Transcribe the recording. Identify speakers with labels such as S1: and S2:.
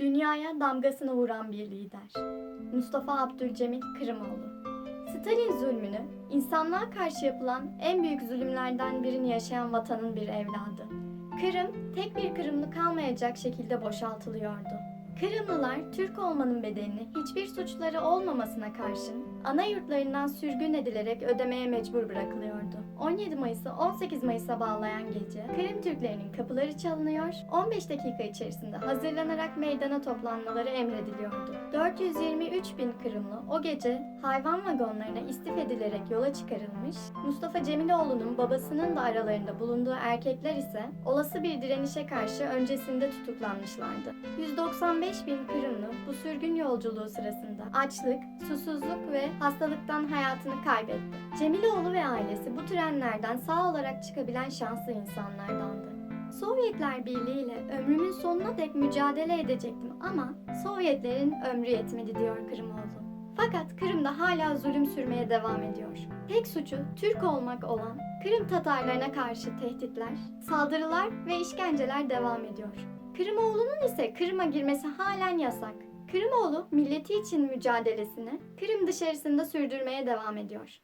S1: Dünyaya damgasını vuran bir lider. Mustafa Abdülcemil Kırımoğlu. Stalin zulmünü, insanlığa karşı yapılan en büyük zulümlerden birini yaşayan vatanın bir evladı. Kırım, tek bir Kırımlı kalmayacak şekilde boşaltılıyordu. Kırımlılar Türk olmanın bedelini hiçbir suçları olmamasına karşın ana yurtlarından sürgün edilerek ödemeye mecbur bırakılıyordu. 17 Mayıs'ı 18 Mayıs'a bağlayan gece Kırım Türklerinin kapıları çalınıyor, 15 dakika içerisinde hazırlanarak meydana toplanmaları emrediliyordu. 423 bin Kırımlı o gece hayvan vagonlarına istif edilerek yola çıkarılmış, Mustafa Cemiloğlu'nun babasının da aralarında bulunduğu erkekler ise olası bir direnişe karşı öncesinde tutuklanmışlardı. 195 bin Kırımlı bu sürgün yolculuğu sırasında açlık, susuzluk ve hastalıktan hayatını kaybetti. Cemiloğlu ve ailesi bu trenlerden sağ olarak çıkabilen şanslı insanlardandı. Sovyetler Birliği ile ömrümün sonuna dek mücadele edecektim ama Sovyetlerin ömrü yetmedi diyor Kırımoğlu. Fakat Kırım'da hala zulüm sürmeye devam ediyor. Tek suçu Türk olmak olan Kırım Tatarlarına karşı tehditler, saldırılar ve işkenceler devam ediyor. Kırımoğlu'nun ise Kırım'a girmesi halen yasak. Kırımoğlu milleti için mücadelesini Kırım dışarısında sürdürmeye devam ediyor.